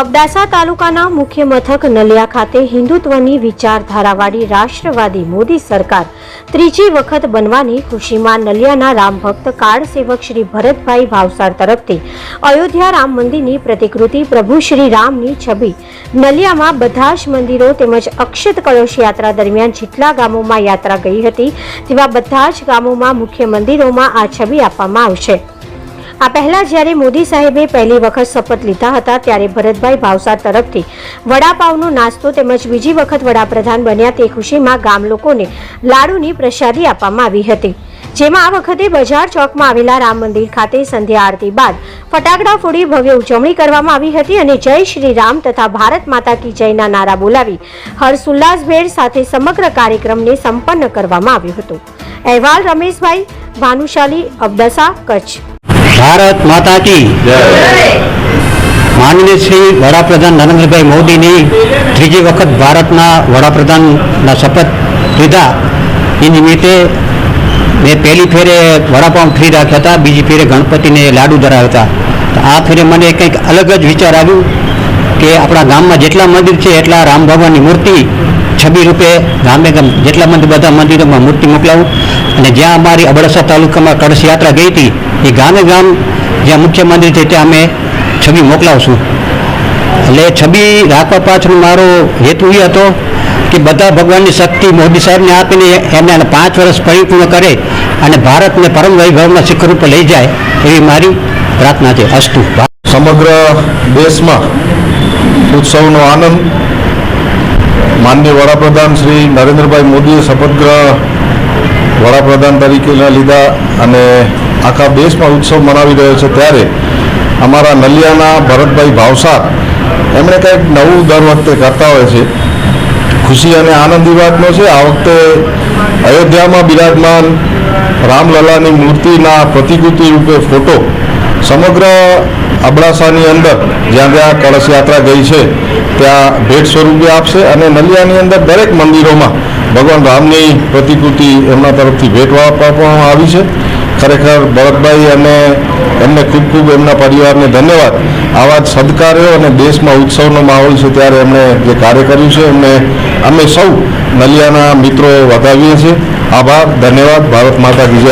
અબડાસા તાલુકાના મુખ્ય મથક નલિયા ખાતે હિન્દુત્વની વિચારધારાવાળી રાષ્ટ્રવાદી મોદી સરકાર ત્રીજી વખત બનવાની ખુશીમાં નલિયાના રામભક્ત કાર્ડ સેવક શ્રી ભરતભાઈ ભાવસાર તરફથી અયોધ્યા રામ મંદિરની પ્રતિકૃતિ પ્રભુ શ્રી રામની છબી. નલિયામાં બધા જ મંદિરો તેમજ અક્ષત કળશ યાત્રા દરમિયાન જેટલા ગામોમાં યાત્રા ગઈ હતી, તેવા બધા જ ગામોમાં મુખ્ય મંદિરોમાં આ છબી આપવામાં આવશે. આ પહેલા જ્યારે મોદી સાહેબે પહેલી વખત શપથ લીધા હતા, ત્યારે ભરતભાઈ ભાવસાર તરફથી વડાપાવનો નાસ્તો તેમજ બીજી વખત વડાપ્રધાન બન્યા તે ખુશીમાં ગામ લોકોને લાડુની પ્રસાદી આપવામાં આવી હતી. જેમાં આ વખતે બજાર ચોકમાં આવેલા રામ મંદિર ખાતે સંધ્યા આરતી બાદ ફટાકડા ફોડી ભવ્ય ઉજવણી કરવામાં આવી હતી અને જય શ્રી રામ તથા ભારત માતા કી જયના નારા બોલાવી હર્ષોલ્લાસભેર સાથે સમગ્ર કાર્યક્રમને સંપન્ન કરવામાં આવ્યું હતું. અહેવાલ રમેશભાઈ, ભાનુશાલી, અબડાસા, કચ્છ. ભારત માતા કી માનનીય શ્રી વડાપ્રધાન નરેન્દ્રભાઈ મોદીની ત્રીજી વખત ભારતના વડાપ્રધાનના શપથ લીધા. એ નિમિત્તે મેં પહેલી ફેરે વડાપાઉં ફ્રી રાખ્યા હતા બીજી ફેરે ગણપતિને લાડુ ધરાવ્યા હતા. તો આ ફેરે મને કંઈક અલગ જ વિચાર આવ્યું કે આપણા ગામમાં જેટલા મંદિર છે એટલા રામ ભગવાનની મૂર્તિ છબી રૂપે ગામે ગામ જેટલા મંદિર, બધા મંદિરોમાં મૂર્તિ મોકલાવું. અને જ્યાં અમારી અબડાસા તાલુકામાં કળશ યાત્રા ગઈ હતી, એ ગામે ગામ જ્યાં મુખ્ય મંદિર છે, ત્યાં અમે છબી મોકલાવશું. એટલે છબી રાખવા પાછળ મારો હેતુ એ હતો કે બધા ભગવાનની શક્તિ મોદી સાહેબને આપીને એમને પાંચ વર્ષ પરિપૂર્ણ કરે અને ભારતને પરમ વૈભવના શિખર ઉપર લઈ જાય એવી મારી પ્રાર્થના છે, અસ્તુ. સમગ્ર દેશમાં ઉત્સવનો આનંદ માનનીય વડાપ્રધાન શ્રી નરેન્દ્રભાઈ મોદીએ શપથગ્રહ વડાપ્રધાન તરીકેના લીધા અને આખા દેશમાં ઉત્સવ મનાવી રહ્યો છે ત્યારે અમારા નલિયાના ભરતભાઈ ભાવસાર એમણે કંઈક નવું દર વખતે કરતા હોય છે. ખુશી અને આનંદની વાતનો છે, આ વખતે અયોધ્યામાં બિરાજમાન રામલલાની મૂર્તિના પ્રતિકૃતિ રૂપે ફોટો સમગ્ર અબડાસાની અંદર જ્યાં જ્યાં કળશ યાત્રા ગઈ છે, ત્યાં ભેટ સ્વરૂપે આપશે અને નલિયાની અંદર દરેક મંદિરોમાં ભગવાન રામની પ્રતિકૃતિ એમના તરફથી ભેટ આપવામાં આવી છે. ખરેખર ભરતભાઈ અને એમને ખૂબ ખૂબ એમના પરિવારને ધન્યવાદ. આવા જ સદકાર્યો અને દેશમાં ઉત્સવનો માહોલ છે ત્યારે એમણે જે કાર્ય કર્યું છે, એમને અમે સૌ નલિયાના મિત્રો વધાવીએ છીએ. આભાર, ધન્યવાદ. ભારત માતા કી